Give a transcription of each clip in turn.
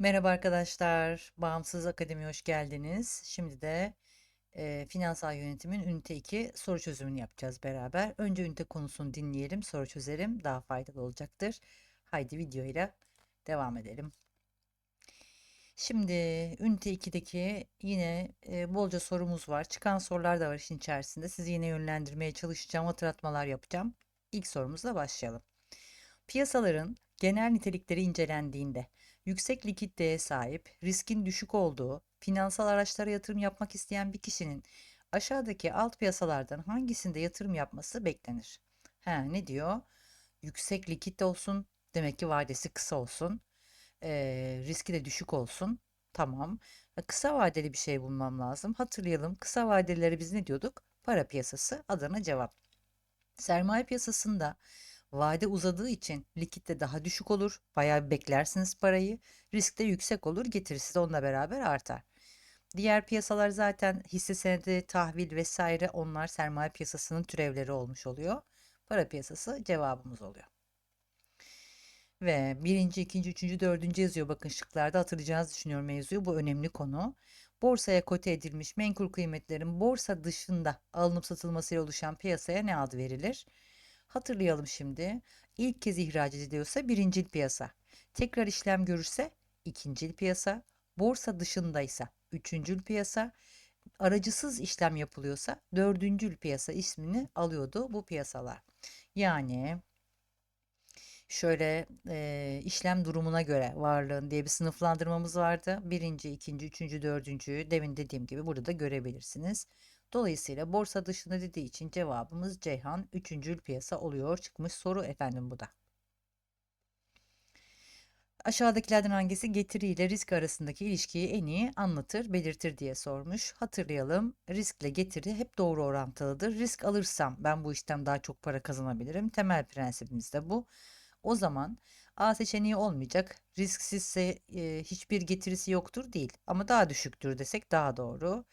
Merhaba arkadaşlar, Bağımsız Akademi'ye hoş geldiniz. Şimdi de e, finansal yönetimin ünite 2 soru çözümünü yapacağız beraber. Önce ünite konusunu dinleyelim, soru çözelim. Daha faydalı olacaktır. Haydi videoyla devam edelim. Şimdi ünite 2'deki yine e, bolca sorumuz var. Çıkan sorular da var işin içerisinde. Sizi yine yönlendirmeye çalışacağım, hatırlatmalar yapacağım. İlk sorumuzla başlayalım. Piyasaların genel nitelikleri incelendiğinde yüksek likiditeye sahip, riskin düşük olduğu, finansal araçlara yatırım yapmak isteyen bir kişinin aşağıdaki alt piyasalardan hangisinde yatırım yapması beklenir? Ha, ne diyor? Yüksek likit olsun, demek ki vadesi kısa olsun, ee, riski de düşük olsun. Tamam. Kısa vadeli bir şey bulmam lazım. Hatırlayalım. Kısa vadeleri biz ne diyorduk? Para piyasası. Adana cevap. Sermaye piyasasında vade uzadığı için likit de daha düşük olur. Bayağı beklersiniz parayı. Risk de yüksek olur. Getirisi de onunla beraber artar. Diğer piyasalar zaten hisse senedi, tahvil vesaire onlar sermaye piyasasının türevleri olmuş oluyor. Para piyasası cevabımız oluyor. Ve birinci, ikinci, üçüncü, dördüncü yazıyor bakın şıklarda hatırlayacağınızı düşünüyorum mevzuyu. Bu önemli konu. Borsaya kote edilmiş menkul kıymetlerin borsa dışında alınıp satılmasıyla oluşan piyasaya ne ad verilir? Hatırlayalım şimdi. İlk kez ihraç ediliyorsa birincil piyasa. Tekrar işlem görürse ikincil piyasa. Borsa dışındaysa üçüncül piyasa. Aracısız işlem yapılıyorsa dördüncül piyasa ismini alıyordu bu piyasalar. Yani şöyle e, işlem durumuna göre varlığın diye bir sınıflandırmamız vardı. Birinci, ikinci, üçüncü, dördüncüyü demin dediğim gibi burada da görebilirsiniz. Dolayısıyla borsa dışında dediği için cevabımız Ceyhan üçüncül piyasa oluyor. Çıkmış soru efendim bu da. Aşağıdakilerden hangisi getiri ile risk arasındaki ilişkiyi en iyi anlatır, belirtir diye sormuş. Hatırlayalım. Riskle getiri hep doğru orantılıdır. Risk alırsam ben bu işten daha çok para kazanabilirim. Temel prensibimiz de bu. O zaman A seçeneği olmayacak. Risksizse e, hiçbir getirisi yoktur değil ama daha düşüktür desek daha doğru.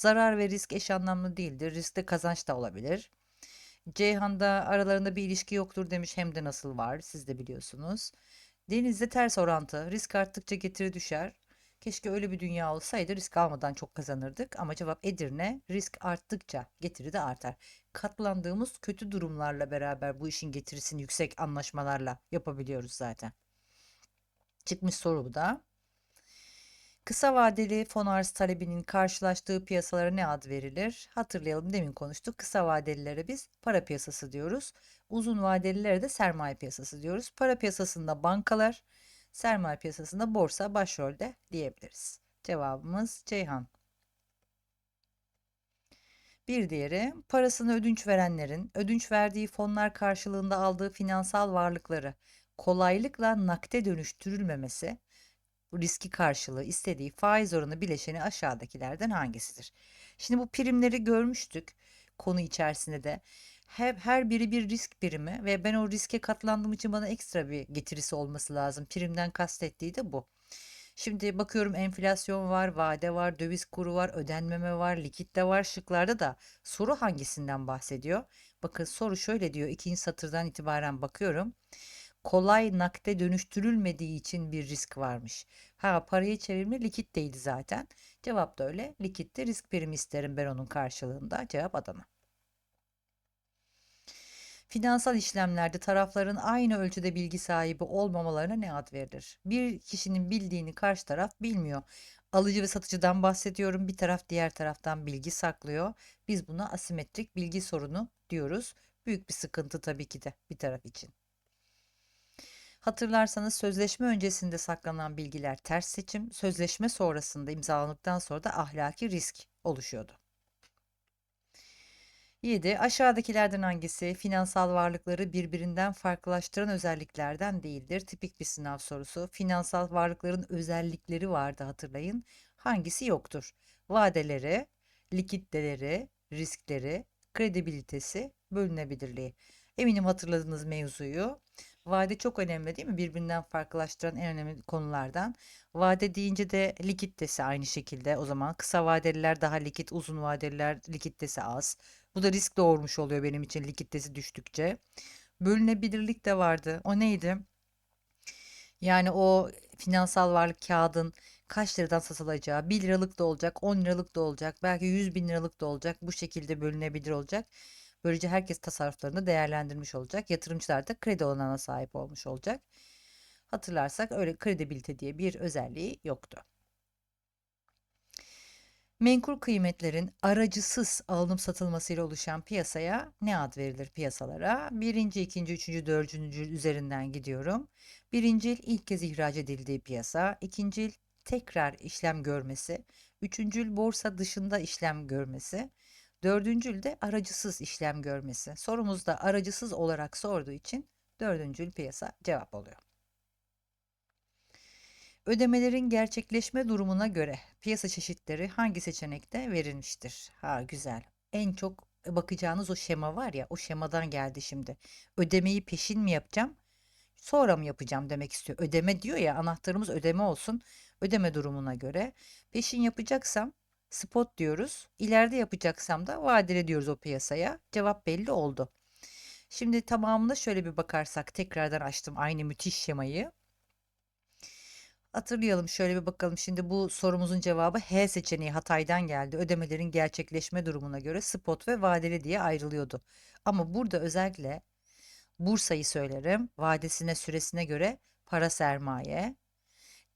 Zarar ve risk eş anlamlı değildir. Riskte kazanç da olabilir. Ceyhan'da aralarında bir ilişki yoktur demiş hem de nasıl var siz de biliyorsunuz. Denizde ters orantı. Risk arttıkça getiri düşer. Keşke öyle bir dünya olsaydı risk almadan çok kazanırdık ama cevap Edirne risk arttıkça getiri de artar. Katlandığımız kötü durumlarla beraber bu işin getirisini yüksek anlaşmalarla yapabiliyoruz zaten. Çıkmış soru bu da. Kısa vadeli fon arz talebinin karşılaştığı piyasalara ne ad verilir? Hatırlayalım demin konuştuk. Kısa vadelilere biz para piyasası diyoruz. Uzun vadelilere de sermaye piyasası diyoruz. Para piyasasında bankalar, sermaye piyasasında borsa başrolde diyebiliriz. Cevabımız Ceyhan. Bir diğeri parasını ödünç verenlerin ödünç verdiği fonlar karşılığında aldığı finansal varlıkları kolaylıkla nakde dönüştürülmemesi riski karşılığı istediği faiz oranı bileşeni aşağıdakilerden hangisidir? Şimdi bu primleri görmüştük konu içerisinde de. Her, her biri bir risk birimi ve ben o riske katlandığım için bana ekstra bir getirisi olması lazım. Primden kastettiği de bu. Şimdi bakıyorum enflasyon var, vade var, döviz kuru var, ödenmeme var, likit de var. Şıklarda da soru hangisinden bahsediyor? Bakın soru şöyle diyor. ikinci satırdan itibaren bakıyorum kolay nakde dönüştürülmediği için bir risk varmış. Ha parayı çevirme likit değildi zaten. Cevap da öyle. Likitte risk primi isterim ben onun karşılığında. Cevap Adana. Finansal işlemlerde tarafların aynı ölçüde bilgi sahibi olmamalarına ne ad verilir? Bir kişinin bildiğini karşı taraf bilmiyor. Alıcı ve satıcıdan bahsediyorum. Bir taraf diğer taraftan bilgi saklıyor. Biz buna asimetrik bilgi sorunu diyoruz. Büyük bir sıkıntı tabii ki de bir taraf için. Hatırlarsanız sözleşme öncesinde saklanan bilgiler ters seçim, sözleşme sonrasında imzalandıktan sonra da ahlaki risk oluşuyordu. 7. Aşağıdakilerden hangisi finansal varlıkları birbirinden farklılaştıran özelliklerden değildir? Tipik bir sınav sorusu. Finansal varlıkların özellikleri vardı hatırlayın. Hangisi yoktur? Vadeleri, likiditeleri, riskleri, kredibilitesi, bölünebilirliği. Eminim hatırladığınız mevzuyu. Vade çok önemli değil mi? Birbirinden farklılaştıran en önemli konulardan. Vade deyince de likiditesi aynı şekilde. O zaman kısa vadeliler daha likit, uzun vadeliler likiditesi az. Bu da risk doğurmuş oluyor benim için likiditesi düştükçe. Bölünebilirlik de vardı. O neydi? Yani o finansal varlık kağıdın kaç liradan satılacağı, 1 liralık da olacak, 10 liralık da olacak, belki 100 bin liralık da olacak. Bu şekilde bölünebilir olacak. Böylece herkes tasarruflarını değerlendirmiş olacak. Yatırımcılar da kredi olanağına sahip olmuş olacak. Hatırlarsak öyle kredibilite diye bir özelliği yoktu. Menkul kıymetlerin aracısız alınıp satılmasıyla oluşan piyasaya ne ad verilir piyasalara? Birinci, ikinci, üçüncü, dördüncü üzerinden gidiyorum. Birincil ilk kez ihraç edildiği piyasa. İkincil tekrar işlem görmesi. Üçüncül borsa dışında işlem görmesi. Dördüncül de aracısız işlem görmesi. Sorumuzda aracısız olarak sorduğu için dördüncül piyasa cevap oluyor. Ödemelerin gerçekleşme durumuna göre piyasa çeşitleri hangi seçenekte verilmiştir? Ha güzel. En çok bakacağınız o şema var ya o şemadan geldi şimdi. Ödemeyi peşin mi yapacağım? Sonra mı yapacağım demek istiyor. Ödeme diyor ya anahtarımız ödeme olsun. Ödeme durumuna göre. Peşin yapacaksam spot diyoruz. İleride yapacaksam da vadeli diyoruz o piyasaya. Cevap belli oldu. Şimdi tamamına şöyle bir bakarsak tekrardan açtım aynı müthiş şemayı. Hatırlayalım şöyle bir bakalım. Şimdi bu sorumuzun cevabı H seçeneği Hatay'dan geldi. Ödemelerin gerçekleşme durumuna göre spot ve vadeli diye ayrılıyordu. Ama burada özellikle Bursa'yı söylerim. Vadesine süresine göre para sermaye.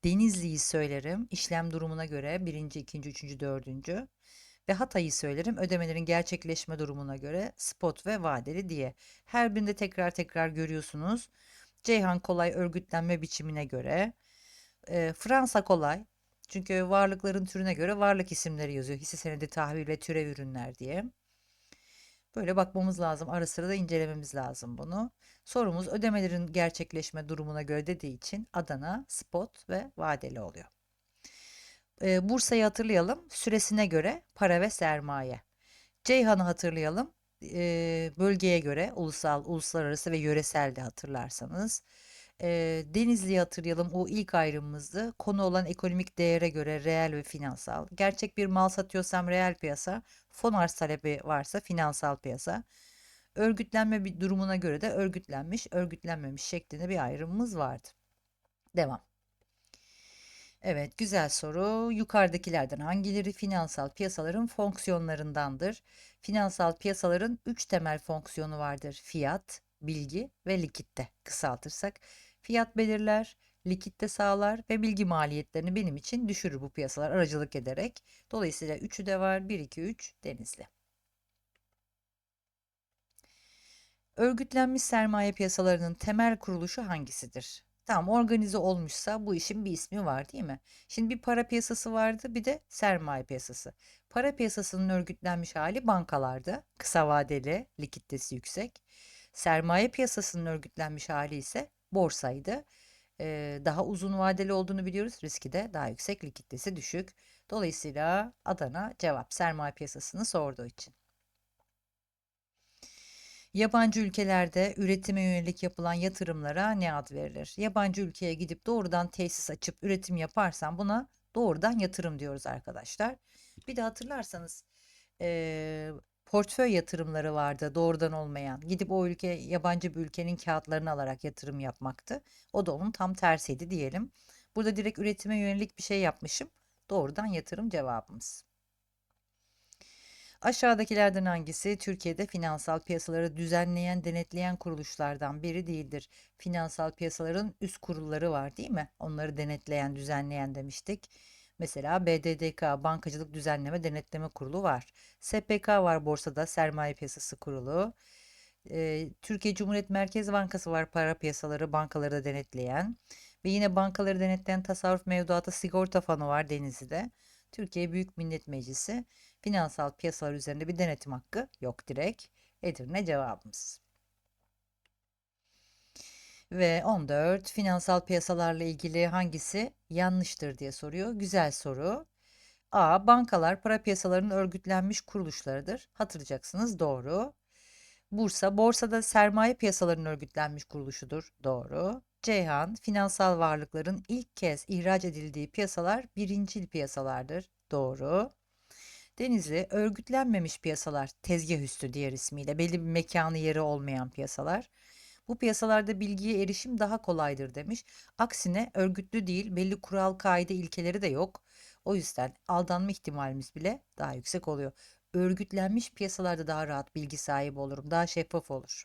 Denizli'yi söylerim. işlem durumuna göre birinci, ikinci, üçüncü, dördüncü. Ve Hatay'ı söylerim. Ödemelerin gerçekleşme durumuna göre spot ve vadeli diye. Her birinde tekrar tekrar görüyorsunuz. Ceyhan kolay örgütlenme biçimine göre. E, Fransa kolay. Çünkü varlıkların türüne göre varlık isimleri yazıyor. Hisse senedi tahvil ve türev ürünler diye. Böyle bakmamız lazım. Ara sıra da incelememiz lazım bunu. Sorumuz ödemelerin gerçekleşme durumuna göre dediği için Adana, spot ve vadeli oluyor. E, Bursa'yı hatırlayalım. Süresine göre para ve sermaye. Ceyhan'ı hatırlayalım. E, bölgeye göre ulusal, uluslararası ve yöresel de hatırlarsanız. E, Denizli'yi hatırlayalım. O ilk ayrımımızdı. Konu olan ekonomik değere göre reel ve finansal. Gerçek bir mal satıyorsam reel piyasa, fon arz talebi varsa finansal piyasa. Örgütlenme bir durumuna göre de örgütlenmiş, örgütlenmemiş şeklinde bir ayrımımız vardı. Devam. Evet, güzel soru. Yukarıdakilerden hangileri finansal piyasaların fonksiyonlarındandır? Finansal piyasaların üç temel fonksiyonu vardır. Fiyat, bilgi ve likitte kısaltırsak. Fiyat belirler, likitte sağlar ve bilgi maliyetlerini benim için düşürür bu piyasalar aracılık ederek. Dolayısıyla üçü de var. 1, 2, 3 Denizli. Örgütlenmiş sermaye piyasalarının temel kuruluşu hangisidir? Tamam organize olmuşsa bu işin bir ismi var değil mi? Şimdi bir para piyasası vardı bir de sermaye piyasası. Para piyasasının örgütlenmiş hali bankalarda. Kısa vadeli, likiditesi yüksek. Sermaye piyasasının örgütlenmiş hali ise borsaydı. Ee, daha uzun vadeli olduğunu biliyoruz. Riski de daha yüksek, likiditesi düşük. Dolayısıyla Adana cevap sermaye piyasasını sorduğu için. Yabancı ülkelerde üretime yönelik yapılan yatırımlara ne ad verilir? Yabancı ülkeye gidip doğrudan tesis açıp üretim yaparsan buna doğrudan yatırım diyoruz arkadaşlar. Bir de hatırlarsanız e, portföy yatırımları vardı doğrudan olmayan. Gidip o ülke yabancı bir ülkenin kağıtlarını alarak yatırım yapmaktı. O da onun tam tersiydi diyelim. Burada direkt üretime yönelik bir şey yapmışım. Doğrudan yatırım cevabımız. Aşağıdakilerden hangisi Türkiye'de finansal piyasaları düzenleyen, denetleyen kuruluşlardan biri değildir? Finansal piyasaların üst kurulları var değil mi? Onları denetleyen, düzenleyen demiştik. Mesela BDDK Bankacılık Düzenleme Denetleme Kurulu var. SPK var borsada Sermaye Piyasası Kurulu. Türkiye Cumhuriyet Merkez Bankası var para piyasaları, bankaları da denetleyen. Ve yine bankaları denetleyen tasarruf mevduatı sigorta fonu var Denizli'de. Türkiye Büyük Millet Meclisi finansal piyasalar üzerinde bir denetim hakkı yok direkt. Edirne cevabımız. Ve 14 finansal piyasalarla ilgili hangisi yanlıştır diye soruyor. Güzel soru. A. Bankalar para piyasalarının örgütlenmiş kuruluşlarıdır. Hatırlayacaksınız doğru. Bursa, borsada sermaye piyasalarının örgütlenmiş kuruluşudur. Doğru. Ceyhan, finansal varlıkların ilk kez ihraç edildiği piyasalar birincil piyasalardır. Doğru. Denizli, örgütlenmemiş piyasalar, tezgah üstü diğer ismiyle, belli bir mekanı yeri olmayan piyasalar. Bu piyasalarda bilgiye erişim daha kolaydır demiş. Aksine örgütlü değil, belli kural, kaide, ilkeleri de yok. O yüzden aldanma ihtimalimiz bile daha yüksek oluyor. Örgütlenmiş piyasalarda daha rahat bilgi sahibi olurum, daha şeffaf olur.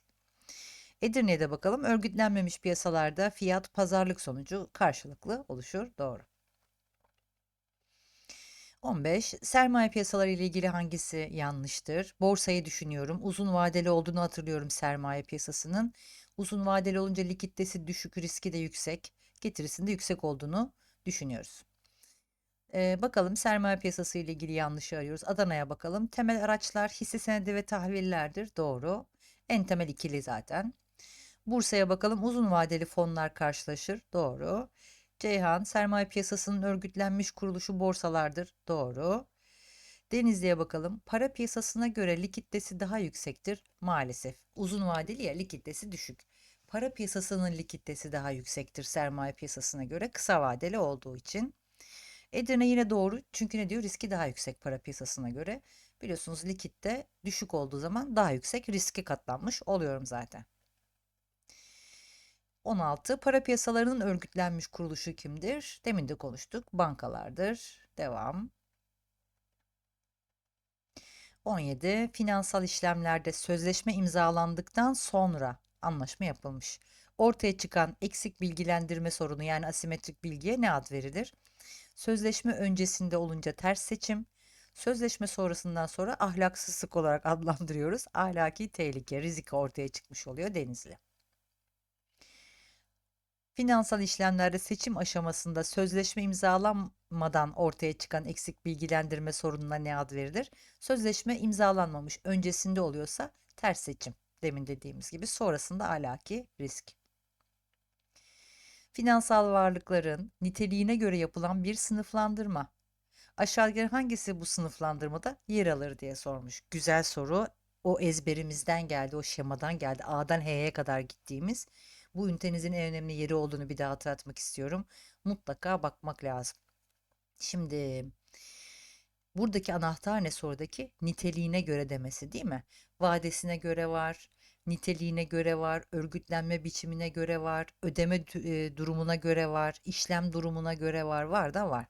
Edirne'ye bakalım. Örgütlenmemiş piyasalarda fiyat pazarlık sonucu karşılıklı oluşur. Doğru. 15. Sermaye piyasaları ile ilgili hangisi yanlıştır? Borsayı düşünüyorum. Uzun vadeli olduğunu hatırlıyorum sermaye piyasasının. Uzun vadeli olunca likiditesi düşük, riski de yüksek, getirisinin de yüksek olduğunu düşünüyoruz. Ee, bakalım sermaye piyasası ile ilgili yanlışı arıyoruz. Adana'ya bakalım. Temel araçlar hisse senedi ve tahvillerdir. Doğru. En temel ikili zaten. Bursa'ya bakalım. Uzun vadeli fonlar karşılaşır. Doğru. Ceyhan, sermaye piyasasının örgütlenmiş kuruluşu borsalardır. Doğru. Denizli'ye bakalım. Para piyasasına göre likiditesi daha yüksektir. Maalesef. Uzun vadeli ya likiditesi düşük. Para piyasasının likiditesi daha yüksektir sermaye piyasasına göre kısa vadeli olduğu için. Edirne yine doğru. Çünkü ne diyor? Riski daha yüksek para piyasasına göre. Biliyorsunuz likitte düşük olduğu zaman daha yüksek riski katlanmış oluyorum zaten. 16. Para piyasalarının örgütlenmiş kuruluşu kimdir? Demin de konuştuk. Bankalardır. Devam. 17. Finansal işlemlerde sözleşme imzalandıktan sonra anlaşma yapılmış. Ortaya çıkan eksik bilgilendirme sorunu yani asimetrik bilgiye ne ad verilir? Sözleşme öncesinde olunca ters seçim, sözleşme sonrasından sonra ahlaksızlık olarak adlandırıyoruz. Ahlaki tehlike, rizik ortaya çıkmış oluyor Denizli. Finansal işlemlerde seçim aşamasında sözleşme imzalanmadan ortaya çıkan eksik bilgilendirme sorununa ne ad verilir? Sözleşme imzalanmamış, öncesinde oluyorsa ters seçim. Demin dediğimiz gibi sonrasında alaki risk. Finansal varlıkların niteliğine göre yapılan bir sınıflandırma. Aşağıdaki hangisi bu sınıflandırmada yer alır diye sormuş. Güzel soru. O ezberimizden geldi, o şemadan geldi. A'dan H'ye kadar gittiğimiz bu ünitenizin en önemli yeri olduğunu bir daha hatırlatmak istiyorum. Mutlaka bakmak lazım. Şimdi buradaki anahtar ne sorudaki? Niteliğine göre demesi değil mi? Vadesine göre var, niteliğine göre var, örgütlenme biçimine göre var, ödeme e, durumuna göre var, işlem durumuna göre var, var da var.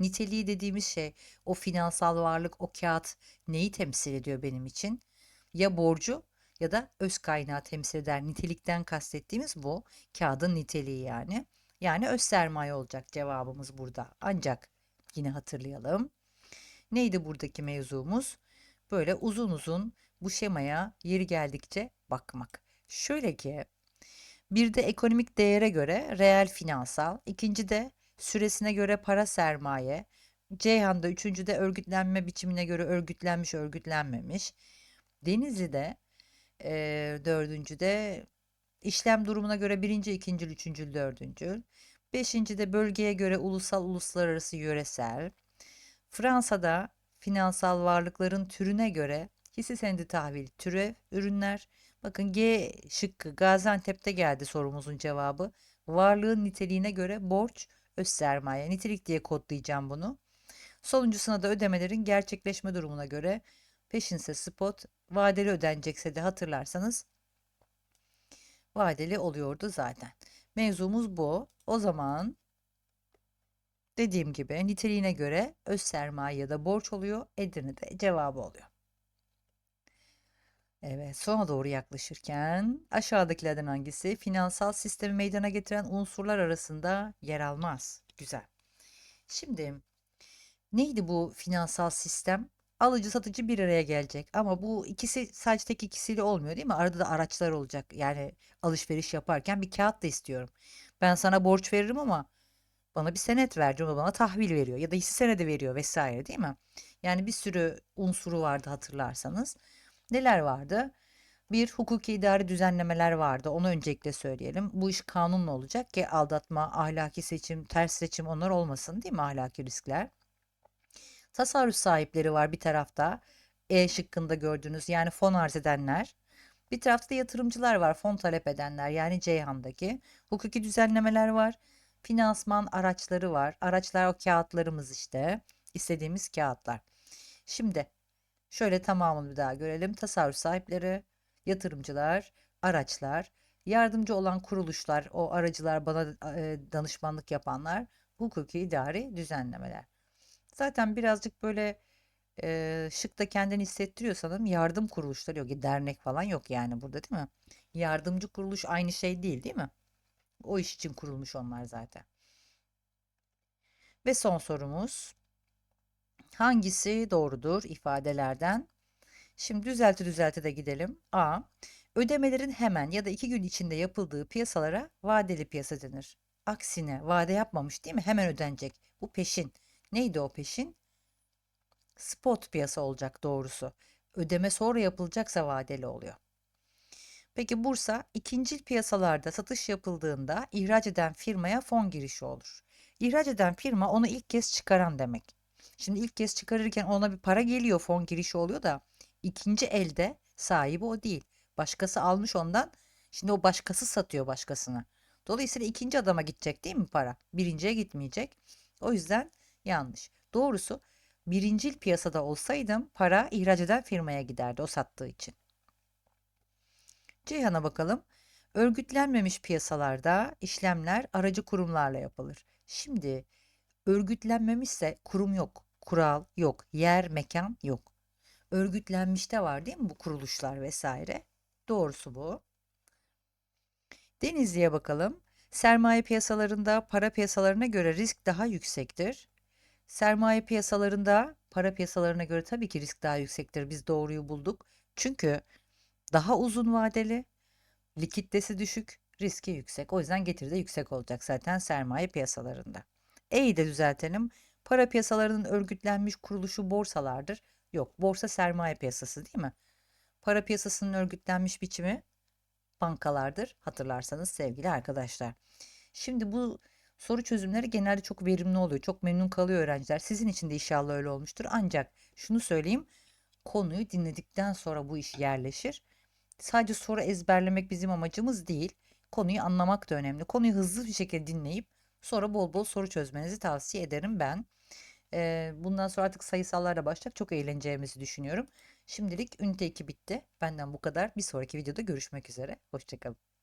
Niteliği dediğimiz şey o finansal varlık, o kağıt neyi temsil ediyor benim için? Ya borcu ya da öz kaynağı temsil eder. Nitelikten kastettiğimiz bu. Kağıdın niteliği yani. Yani öz sermaye olacak cevabımız burada. Ancak yine hatırlayalım. Neydi buradaki mevzumuz? Böyle uzun uzun bu şemaya yeri geldikçe bakmak. Şöyle ki bir de ekonomik değere göre reel finansal, ikinci de süresine göre para sermaye, Ceyhan'da üçüncü de örgütlenme biçimine göre örgütlenmiş örgütlenmemiş. Denizli'de e, dördüncüde işlem durumuna göre birinci, ikinci, üçüncü, dördüncü. Beşinci de bölgeye göre ulusal, uluslararası, yöresel. Fransa'da finansal varlıkların türüne göre hisse senedi tahvil, türev, ürünler. Bakın G şıkkı Gaziantep'te geldi sorumuzun cevabı. Varlığın niteliğine göre borç, öz sermaye, nitelik diye kodlayacağım bunu. Sonuncusuna da ödemelerin gerçekleşme durumuna göre peşinse spot, vadeli ödenecekse de hatırlarsanız vadeli oluyordu zaten. Mevzumuz bu. O zaman dediğim gibi niteliğine göre öz sermaye ya da borç oluyor. Edirne'de cevabı oluyor. Evet, sona doğru yaklaşırken aşağıdakilerden hangisi finansal sistemi meydana getiren unsurlar arasında yer almaz? Güzel. Şimdi neydi bu finansal sistem? Alıcı satıcı bir araya gelecek ama bu ikisi sadece tek ikisiyle olmuyor değil mi? Arada da araçlar olacak. Yani alışveriş yaparken bir kağıt da istiyorum. Ben sana borç veririm ama bana bir senet ver, o bana tahvil veriyor ya da hisse senedi veriyor vesaire değil mi? Yani bir sürü unsuru vardı hatırlarsanız. Neler vardı? Bir hukuki idari düzenlemeler vardı. Onu öncelikle söyleyelim. Bu iş kanunla olacak ki aldatma, ahlaki seçim, ters seçim onlar olmasın değil mi ahlaki riskler? Tasarruf sahipleri var bir tarafta. E şıkkında gördüğünüz yani fon arz edenler. Bir tarafta da yatırımcılar var fon talep edenler yani Ceyhan'daki. Hukuki düzenlemeler var. Finansman araçları var. Araçlar o kağıtlarımız işte. İstediğimiz kağıtlar. Şimdi şöyle tamamını bir daha görelim. Tasarruf sahipleri, yatırımcılar, araçlar, Yardımcı olan kuruluşlar, o aracılar, bana e, danışmanlık yapanlar, hukuki idari düzenlemeler. Zaten birazcık böyle e, şık da kendini hissettiriyor sanırım. Yardım kuruluşları yok. Dernek falan yok yani burada değil mi? Yardımcı kuruluş aynı şey değil değil mi? O iş için kurulmuş onlar zaten. Ve son sorumuz. Hangisi doğrudur ifadelerden? Şimdi düzelti düzelti de gidelim. A. Ödemelerin hemen ya da iki gün içinde yapıldığı piyasalara vadeli piyasa denir. Aksine vade yapmamış değil mi? Hemen ödenecek. Bu peşin. Neydi o peşin? Spot piyasa olacak doğrusu. Ödeme sonra yapılacaksa vadeli oluyor. Peki Bursa ikinci piyasalarda satış yapıldığında ihraç eden firmaya fon girişi olur. İhraç eden firma onu ilk kez çıkaran demek. Şimdi ilk kez çıkarırken ona bir para geliyor fon girişi oluyor da ikinci elde sahibi o değil. Başkası almış ondan. Şimdi o başkası satıyor başkasına. Dolayısıyla ikinci adama gidecek değil mi para? Birinciye gitmeyecek. O yüzden yanlış. Doğrusu birincil piyasada olsaydım para ihraç eden firmaya giderdi o sattığı için. Ceyhan'a bakalım. Örgütlenmemiş piyasalarda işlemler aracı kurumlarla yapılır. Şimdi örgütlenmemişse kurum yok, kural yok, yer, mekan yok. Örgütlenmişte var değil mi bu kuruluşlar vesaire? Doğrusu bu. Denizli'ye bakalım. Sermaye piyasalarında para piyasalarına göre risk daha yüksektir. Sermaye piyasalarında para piyasalarına göre tabii ki risk daha yüksektir. Biz doğruyu bulduk. Çünkü daha uzun vadeli, likiditesi düşük, riski yüksek. O yüzden getiri de yüksek olacak zaten sermaye piyasalarında. E'yi de düzeltelim. Para piyasalarının örgütlenmiş kuruluşu borsalardır. Yok, borsa sermaye piyasası değil mi? Para piyasasının örgütlenmiş biçimi bankalardır. Hatırlarsanız sevgili arkadaşlar. Şimdi bu soru çözümleri genelde çok verimli oluyor. Çok memnun kalıyor öğrenciler. Sizin için de inşallah öyle olmuştur. Ancak şunu söyleyeyim. Konuyu dinledikten sonra bu iş yerleşir. Sadece soru ezberlemek bizim amacımız değil. Konuyu anlamak da önemli. Konuyu hızlı bir şekilde dinleyip sonra bol bol soru çözmenizi tavsiye ederim ben. Ee, bundan sonra artık sayısallarla başlayacak. Çok eğleneceğimizi düşünüyorum. Şimdilik ünite 2 bitti. Benden bu kadar. Bir sonraki videoda görüşmek üzere. Hoşçakalın.